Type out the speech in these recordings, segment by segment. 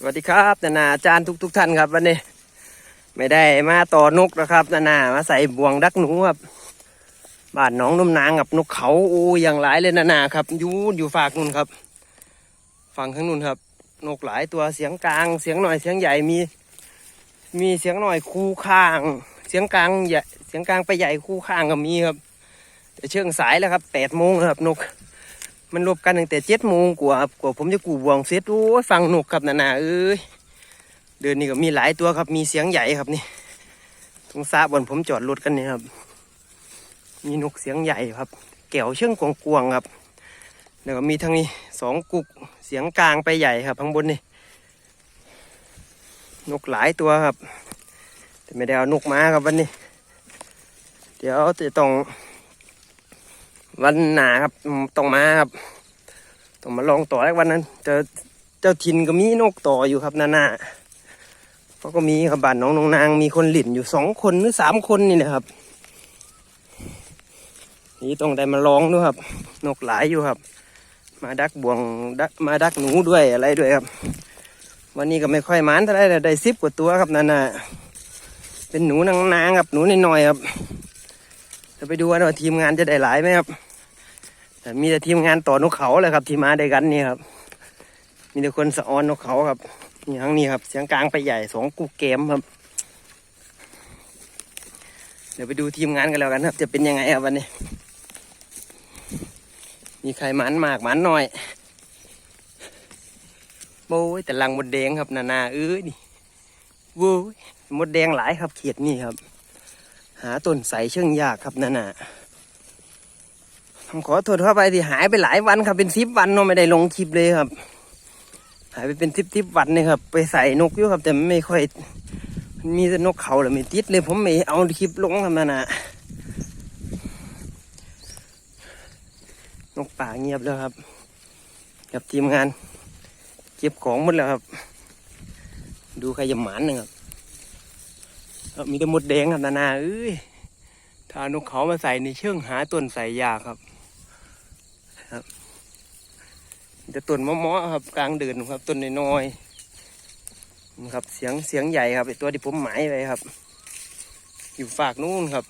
สวัสดีครับนานาอาจารย์ทุกทุกๆท่านครับ วันนี้ ไม่ได้มาต่อนกนะครับนานามาใส่บ่วงดักหนูครับบ้านน้องนมนางกับนกเขาโอ้ยอย่างหลายเลยนานาครับอยู่อยู่ฝากนู่นครับ ฝั่งข้างนู่นครับ นกหลายตัวเสียงกลาง เสียงหน่อยเสียงใหญ่มี มีเสียงหน่อยคู่ข้าง เสียงกลางใหญ่เสียงกลางไปใหญ่คู่ข้างก็มีครับแต่เชิงสายแล้วครับแปดโมงครับนก มันรบกันตั้งแต่เจ็ดโมงกว่าครับกว่าผมจะกูบวงเสร็จโอ้ยฟังนกครับนานาเอ้ยเดินนี่ก็มีหลายตัวครับ มีเสียงใหญ่ครับนี่ตรงซาบนผมจอดรถกันนี่ครับ มีนกเสียงใหญ่ครับ แก้วเชื่องกวงกวงครับแล้วก็มีทางนี้สองกุกเสียงกลางไปใหญ่ครับข้างบนนี่นกหลายตัวครับ แต่ไม่ได้เอานกมาครับวันนี้ เดี๋ยวจะต้อง วันหนาครับต้องมาครับต้องมาลองต่อแล้ววันนั้นเจอเจ้าทินก็มีนกต่ออยู่ครับนานาเขาก็มีครับบ้านน้องนองนางมีคนหลินอยู่สองคนหรือสามคนนี่นะครับ นี่ต้องได้มาลองด้วยครับ นกหลายอยู่ครับ มาดักบ่วงดักมาดักหนูด้วยอะไรด้วยครับ วันนี้ก็ไม่ค่อยมานเท่าไหรแต่ได้สิบกว่าตัวครับนานาเป็นหนูนางนางครับหนูน้อยๆครับจะไปดูว่าทีมงานจะได้หลายไหมครับ แต่มีแต่ทีมงานต่อนกเขาเลยครับ ที่มาด้กันนี่ครับ มีแต่คนสะออนนกเขาครับนี่ทั้งนี้ครับ เสียงกลางไปใหญ่สองกูเกมครับ เดี๋ยวไปดูทีมงานกันแล้วกันครับ จะเป็นยังไงครับวันนี้ มีใครหมันมากหมันน้อยโอ้ยแต่ลังมดแดงครับนานาเอ้ยนี่โว้ยมดแดงหลายครับเขียดนี่ครับ หาต้นใสเชื่องยากครับนานา ผมขอโทษเข้าไปที่หายไปหลายวันครับเป็นสิบวันเนาะไม่ได้ลงคลิปเลยครับ หายไปเป็นสิบสิบวันเลยครับ ไปใส่นกอยู่ครับ แต่ไม่ค่อย มีแต่นกเขาหรือไม่ติดเลย ผมไม่เอาคลิปลงทำนานะนกป่าเงียบแล้วครับ กับทีมงาน เก็บของหมดแล้วครับ ดูใครจะหมานหนึ่งครับมีแต่มดแดงครับนานาเอ้ยถ้านกเขามาใส่ในเชื่องหาต้นใส่ยาก ครับจะต้นมะม่อครับ กลางเดินครับต้นน้อยๆครับเสียงเสียงใหญ่ครับไอตัวที่ผมหมายไว้ครับ อยู่ฝากนู้นครับ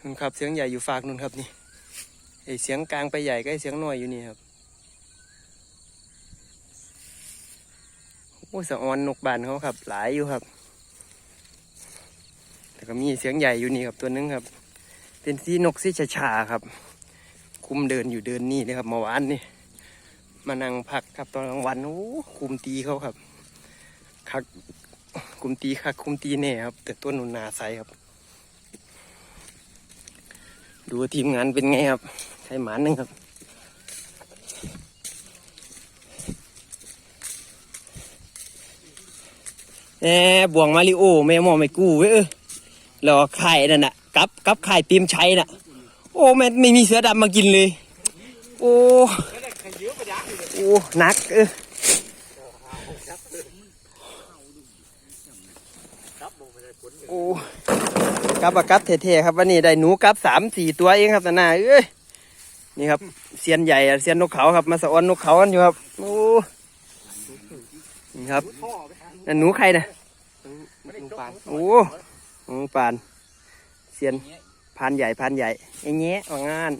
นู่นครับเสียงใหญ่อยู่ฝากนู้นครับนี่ไอเสียงกลางไปใหญ่ก็ไอเสียงน้อยอยู่นี่ครับโอ้สะออนนกบานเขาครับ หลายอยู่ครับ ก็มีเสียงใหญ่อยู่นี่ครับตัวนึงครับ เป็นสีนกสีชาชาครับ คุมเดินอยู่เดินนี่เลยครับเมื่อวานนี่มานั่งพักครับตอนกลางวันโอ้คุมตีเขาครับคักคุมตีคักคุมตีแน่ครับ แต่ตัวหนุนนาใสครับ ดูทีมงานเป็นไงครับใครหมานึงครับแหมบ่วงมาริโอแม่หมอไม่กู้เว้ยเออ แล้วไข่นั่นน่ะกับกับไข่ปีมชัยน่ะ โอ้แม่ไม่มีเสือดำมากินเลย โอ้โอ้หนักเออโอ้กับอะกับเท่ๆครับวันนี้ได้หนูกับสามสี่ตัวเองครับตาหนาเอ้ยนี่ครับเซียนใหญ่เซียนนกเขาครับมาสะออนนกเขากันอยู่ครับโอ้นี่ครับนั่นหนูใครนะโอ้ หนูปานเซียนพานใหญ่พานใหญ่ไอ้แงะว่างาน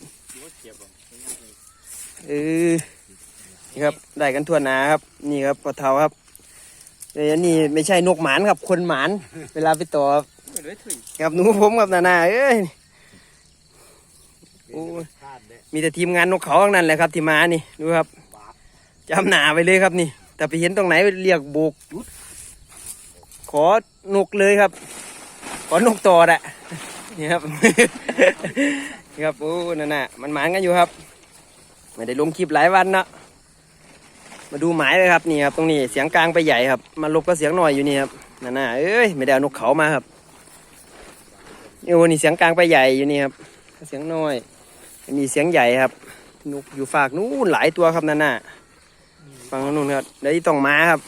เออนี่ครับได้กันทั่วนาครับ นี่ครับปลาเทาครับเอ้ยนี่ไม่ใช่นกหมานครับ คนหมาน เวลาไปต่อครับหนูผมครับนานาเอ้ยโอ้ยมีแต่ทีมงานนกเขาทั้งนั้นแหละครับที่มานี่ดูครับจำหนาไปเลยครับนี่ แต่ไปเห็นตรงไหนเรียกโบกขอนกเลยครับ ขอนกต่อแหละนี่ครับนี่ครับโอ้นั่นน่ะมันหมานกันอยู่ครับ ไม่ได้ลงคลิปหลายวันเนาะมาดูหมายเลยครับนี่ครับตรงนี้เสียงกลางไปใหญ่ครับมาลบก็เสียงหน่อยอยู่นี่ครับนั่นน่ะเอ้ยไม่ได้เอานกเขามาครับโอ้นี่เสียงกลางไปใหญ่อยู่นี่ครับเสียงน้อยอันนี้เสียงใหญ่ครับนกอยู่ฝากนู้นหลายตัวครับนั่นน่ะฝั่งนู้นครับเดี๋ยวต้องมาครับ